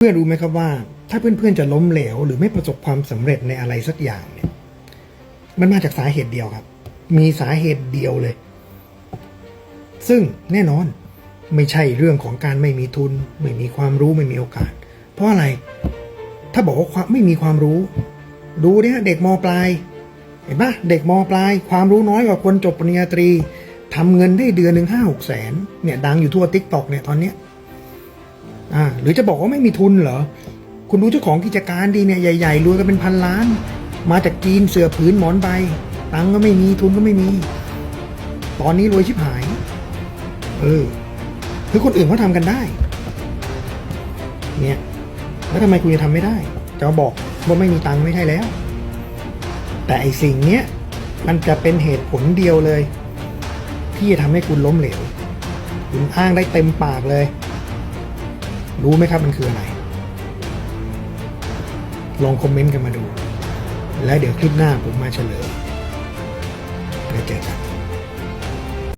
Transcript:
เพื่อนรู้ไหมครับว่า ถ้าเพื่อนๆจะล้มเหลว หรือไม่ประสบความสำเร็จในอะไรสักอย่างเนี่ยมันมาจากสาเหตุเดียวครับ มีสาเหตุเดียวเลย ซึ่งแน่นอนไม่ใช่เรื่องของการไม่มีทุน ไม่มีความรู้ไม่มีโอกาส เพราะอะไรถ้าบอกว่าความไม่มีความรู้ ดูเนี่ยเด็กมปลาย เห็นปะเด็กมปลาย ความรู้น้อยกว่าคนจบปริญญาตรีทำเงินได้เดือนหนึ่งห้าหกแสนเนี่ยดังอยู่ทั่วทิกตอกเนี่ยตอนเนี้ย อ่าหรือจะบอกว่าไม่มีทุนเหรอ คุณดูเจ้าของกิจการดีเนี่ยใหญ่ ๆรวยกันเป็นพันล้าน มาจากจีนเสือผืนหมอนใบตังก็ไม่มีทุนก็ไม่มี ตอนนี้รวยชิบหาย เออคือคนอื่นเขาทำกันได้ เนี่ย แล้วทำไมคุณจะทำไม่ได้ จะบอกว่าไม่มีตังค์ไม่ใช่แล้ว แต่ไอสิ่งเนี้ยมันจะเป็นเหตุผลเดียวเลย ที่จะทำให้คุณล้มเหลว คุณอ้างได้เต็มปากเลย รู้ไหมครับมันคืออะไร ลองคอมเมนต์กันมาดู และเดี๋ยวคลิปหน้าผมมาเฉลยแล้วเจอกัน